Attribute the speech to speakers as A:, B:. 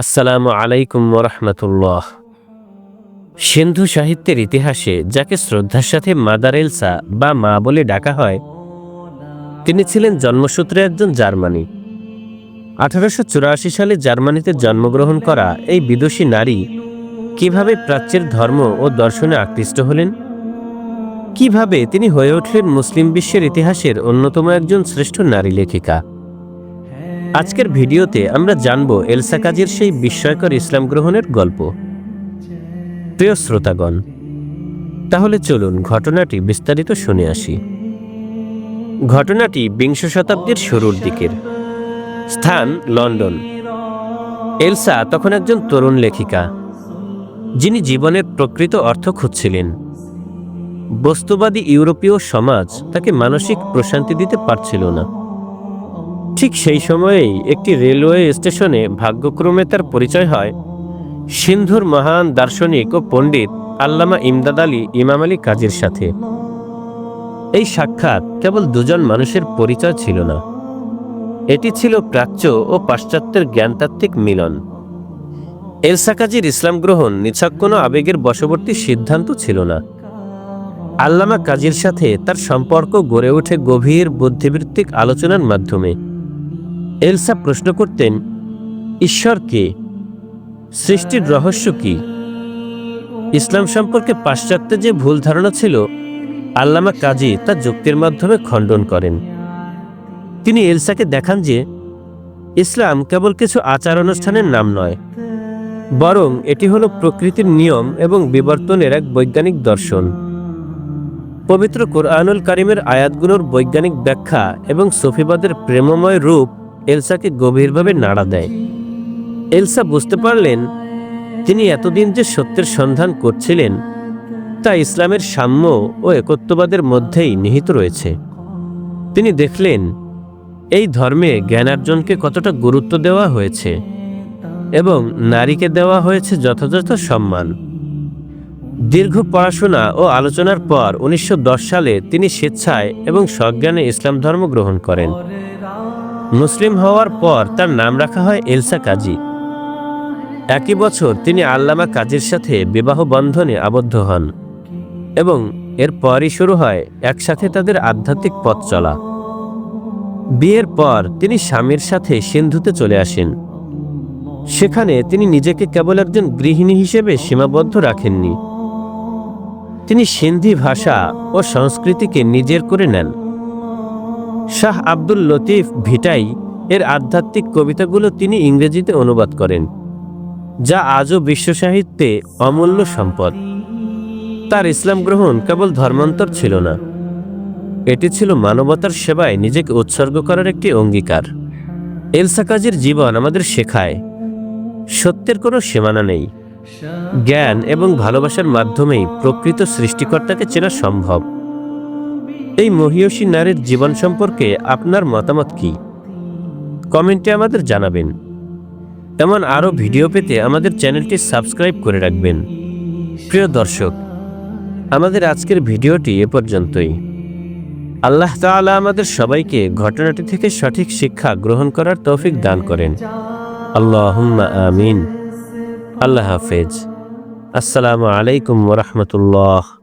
A: আসসালামু আলাইকুম রহমতুল্লাহ। সিন্ধু সাহিত্যের ইতিহাসে যাকে শ্রদ্ধার সাথে মাদার এলসা বা মা বলে ডাকা হয়, তিনি ছিলেন জন্মসূত্রে একজন জার্মানি। আঠারোশো চুরাশি সালে জার্মানিতে জন্মগ্রহণ করা এই বিদুষী নারী কীভাবে প্রাচ্যের ধর্ম ও দর্শনে আকৃষ্ট হলেন? কীভাবে তিনি হয়ে উঠলেন মুসলিম বিশ্বের ইতিহাসের অন্যতম একজন শ্রেষ্ঠ নারী লেখিকা? আজকের ভিডিওতে আমরা জানব এলসা কাজীর সেই বিস্ময়কর ইসলাম গ্রহণের গল্প। প্রিয় শ্রোতাগণ, তাহলে চলুন ঘটনাটি বিস্তারিত শুনে আসি। ঘটনাটি বিংশ শতাব্দীর শুরুর দিকের। স্থান লন্ডন। এলসা তখন একজন তরুণ লেখিকা, যিনি জীবনের প্রকৃত অর্থ খুঁজছিলেন। বস্তুবাদী ইউরোপীয় সমাজ তাকে মানসিক প্রশান্তি দিতে পারছিল না। ঠিক সেই সময়েই একটি রেলওয়ে স্টেশনে ভাগ্যক্রমে তার পরিচয় হয়। সিন্ধুর মহান দার্শনিক ও পণ্ডিত আল্লামা ইমদাদ আলী ইমাম আলী কাজীর সাথে। এই সাক্ষাৎ কেবল দুজন মানুষের পরিচয় ছিল না। এটি ছিল প্রাচ্য ও পাশ্চাত্যের জ্ঞানতাত্ত্বিক মিলন। এলসা কাজীর ইসলাম গ্রহণ নিছক কোনো আবেগের বশবর্তী সিদ্ধান্ত ছিল না। আল্লামা কাজীর সাথে তার সম্পর্ক গড়ে ওঠে গভীর বুদ্ধিবৃত্তিক আলোচনার মাধ্যমে। এলসা প্রশ্ন করতেন ঈশ্বর কে সৃষ্টির রহস্য কি? ইসলাম সম্পর্কে পাশ্চাত্যে যে ভুল ধারণা ছিল, আল্লামা কাজী তা যুক্তির মাধ্যমে খণ্ডন করেন। তিনি এলসাকে দেখান যে, ইসলাম কেবল কিছু আচার অনুষ্ঠানের নাম নয়, বরং এটি হলো প্রকৃতির নিয়ম এবং বিবর্তনের এক বৈজ্ঞানিক দর্শন। পবিত্র কোরআনুল কারিমের আয়াতগুলোর বৈজ্ঞানিক ব্যাখ্যা এবং সফিবাদের প্রেমময় রূপ এলসাকে গভীরভাবে নাড়া দেয়। এলসা বুঝতে পারলেন তিনি এতদিন যে সত্যের সন্ধান করছিলেন, তা ইসলামের সাম্য ও একত্ববাদের মধ্যেই নিহিত রয়েছে। তিনি দেখলেন, এই ধর্মে জ্ঞানার্জনকে কতটা গুরুত্ব দেওয়া হয়েছে এবং নারীকে দেওয়া হয়েছে যথাযথ সম্মান। দীর্ঘ পড়াশোনা ও আলোচনার পর উনিশশো দশ সালে তিনি স্বেচ্ছায় এবং সজ্ঞানে ইসলাম ধর্ম গ্রহণ করেন। মুসলিম হওয়ার পর তার নাম রাখা হয় এলসা কাজী। একই বছর তিনি আল্লামা কাজীর সাথে বিবাহ বন্ধনে আবদ্ধ হন এবং এরপরই শুরু হয় একসাথে তাদের আধ্যাত্মিক পথ চলা। বিয়ের পর তিনি স্বামীর সাথে সিন্ধুতে চলে আসেন। সেখানে তিনি নিজেকে কেবল একজন গৃহিণী হিসেবে সীমাবদ্ধ রাখেননি। তিনি সিন্ধি ভাষা ও সংস্কৃতিকে নিজের করে নেন। শাহ আব্দুল লতিফ ভিটাই এর আধ্যাত্মিক কবিতাগুলো তিনি ইংরেজিতে অনুবাদ করেন, যা আজও বিশ্ব সাহিত্যে অমূল্য সম্পদ। তার ইসলাম গ্রহণ কেবল ধর্মান্তর ছিল না, এটি ছিল মানবতার সেবায় নিজেকে উৎসর্গ করার একটি অঙ্গীকার। এলসা কাজীর জীবন আমাদের শেখায়, সত্যের কোনো সীমানা নেই। জ্ঞান এবং ভালোবাসার মাধ্যমেই প্রকৃত সৃষ্টিকর্তাকে চেনা সম্ভব। এই মহিয়সী নারীর জীবন সম্পর্কে আপনার মতামত কি? কমেন্টে আমাদের জানাবেন। এমন আরও ভিডিও পেতে আমাদের চ্যানেলটি সাবস্ক্রাইব করে রাখবেন। প্রিয় দর্শক, আমাদের আজকের ভিডিওটি এ পর্যন্তই। আল্লাহ তাআলা আমাদের সবাইকে ঘটনাটি থেকে সঠিক শিক্ষা গ্রহণ করার তৌফিক দান করেন। আল্লাহুম্মা আমিন। আল্লাহ হাফেজ। আসসালামু আলাইকুম ওরহমতুল্লাহ